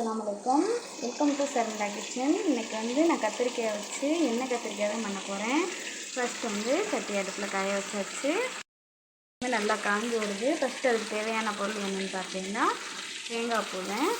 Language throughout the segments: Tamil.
அஸ்ஸலாமு அலைக்கும். வெல்கம் டு சரண்டா கிச்சன் இன்றைக்கி வந்து நான் கத்திரிக்காயை வச்சு என்ன கத்திரிக்காய் தான் பண்ண போகிறேன் ஃபஸ்ட்டு வந்து சட்டி அடுப்பில் காய வச்சாச்சு நல்லா காஞ்சி வருது. ஃபஸ்ட்டு அதுக்கு தேவையான பொருள் என்னென்னு பார்த்தீங்கன்னா தேங்காய் போடுவேன்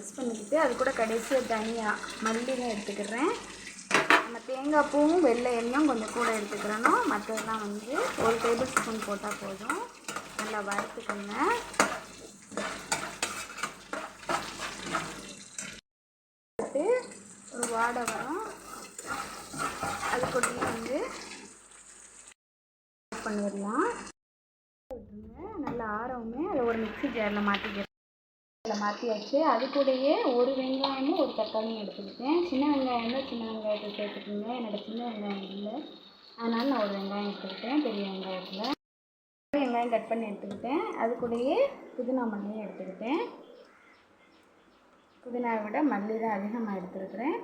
மிக்ஸ் பண்ணிக்கிட்டு அது கூட கடைசியாக தனியாக மல்லியும் எடுத்துக்கிறேன். நம்ம தேங்காய் பூவும் வெள்ளை எண்ணெயும் கொஞ்சம் கூட எடுத்துக்கிறணும். மற்றதெல்லாம் வந்து ஒரு டேபிள் ஸ்பூன் போட்டால் போதும். நல்லா வறுத்துக்கோங்க. ஒரு வாடை வரும். அது கூடயே வந்து பண்ணிடலாம். நல்லா ஆறவுமே அதை ஒரு மிக்ஸி ஜாரில் மாற்றிக்கிறேன் பாத்திரத்தில் மாற்றியாச்சு அது கூடயே ஒரு வெங்காயமும் ஒரு தக்காளியும் எடுத்துக்கிட்டேன். சின்ன வெங்காயம் சின்ன வெங்காயத்தை சேர்த்துக்கோங்க. என்னோடய சின்ன வெங்காயம் இல்லை. அதனால் நான் ஒரு வெங்காயம் எடுத்துக்கிட்டேன் பெரிய வெங்காயத்தில். வெங்காயம் கட் பண்ணி எடுத்துக்கிட்டேன். அது கூடயே புதினா மல்லியும் எடுத்துக்கிட்டேன். புதினாவை விட மல்லி தான் அதிகமாக எடுத்துருக்குறேன்.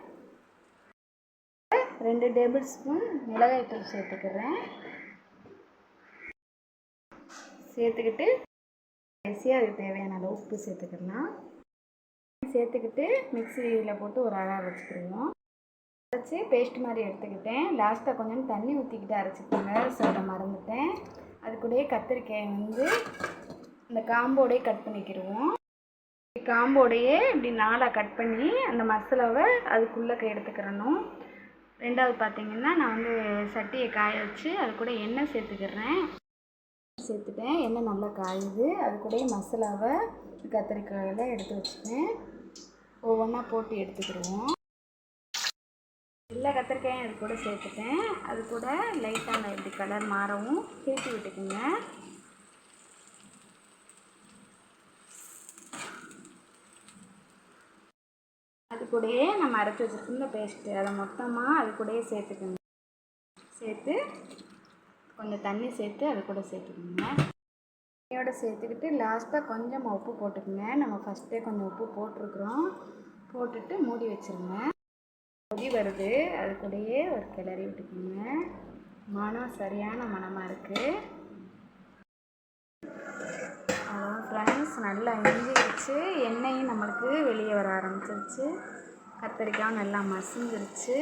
ரெண்டு டேபிள் ஸ்பூன் மிளகாய்த்தூள் சேர்த்துக்கிறேன். சேர்த்துக்கிட்டு கடைசியாக அதுக்கு தேவையான அளவு உப்பு சேர்த்துக்கலாம். சேர்த்துக்கிட்டு மிக்சியில் போட்டு ஒரு அழகாக வச்சுக்கிடுவோம். அரைச்சி பேஸ்ட் மாதிரி எடுத்துக்கிட்டேன். லாஸ்ட்டாக கொஞ்சம் தண்ணி ஊற்றிக்கிட்டு அரைச்சிக்கோங்க. சொல்ல மறந்துட்டேன். அது கூடயே கத்திரிக்காய் வந்து இந்த காம்போடையே கட் பண்ணிக்கிடுவோம். காம்போடையே இப்படி நாளாக கட் பண்ணி அந்த மசாலாவை அதுக்குள்ளே எடுத்துக்கிறணும் ரெண்டாவது பார்த்தீங்கன்னா நான் வந்து சட்டியை காய வச்சு அது கூட எண்ணெய் சேர்த்துக்கிறேன் சேர்த்துட்டேன். எண்ணெய் நல்லா காயுது. அது கூடயே மசாலாவை கத்திரிக்காயில் எடுத்து வச்சுட்டேன். ஒவ்வொன்றா போட்டு எடுத்துக்கிடுவோம். எல்லா கத்திரிக்காயும் அது கூட சேர்த்துட்டேன். அது கூட லைட்டாக இப்படி கலர் மாறவும். திருப்பி விட்டுக்குங்க. அது கூடயே நம்ம அரைச்சி வச்சுருக்கோம் பேஸ்ட்டு அதை மொத்தமாக அது கூடயே சேர்த்துக்கணும் சேர்த்து கொஞ்சம் தண்ணி சேர்த்து அது கூட சேர்த்துக்கோங்க தண்ணியோட சேர்த்துக்கிட்டு லாஸ்ட்டாக கொஞ்சம் உப்பு போட்டுக்கோங்க. நம்ம ஃபஸ்ட்டே கொஞ்சம் உப்பு போட்டிருக்குறோம். போட்டுட்டு மூடி வச்சுருங்க. கொதி வருது. அது கூடயே ஒரு கிளறி விட்டுக்கோங்க. மனம் சரியான மனமாக இருக்குது அதான் ஃப்ரெண்ட்ஸ் நல்லா இஞ்சிருச்சு. எண்ணெயும் நம்மளுக்கு வெளியே வர ஆரம்பிச்சிருச்சு. கத்திரிக்காய் நல்லா மசிஞ்சிருச்சு.